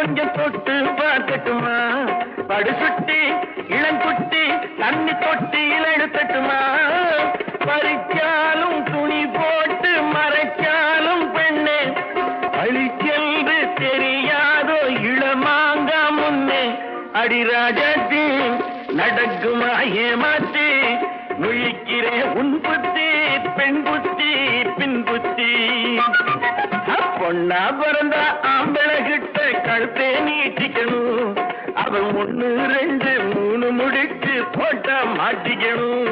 கொஞ்சம் தொட்டு பார்க்கட்டுமா? படு சுட்டி இளங்குட்டி தண்ணி தொட்டி எடுக்கட்டுமா பறிச்சாலும் துணி போட்டு மறைச்சாலும் பெண்ணே. அழிச்சென்று தெரியாதோ இளமாங்க முன்னே. அடிராஜாத்தி நடக்குமா ஏமாத்தி? நுழிக்கிறேன் உன் புத்தி பெண் புத்தி. பொண்ணா பிறந்த ஆம்பளை கிட்ட கழுத்தே நீட்டிக்கணும். அவன் ஒன்னு ரெண்டு மூணு முடிச்சு போட்டா மாட்டிக்கணும்.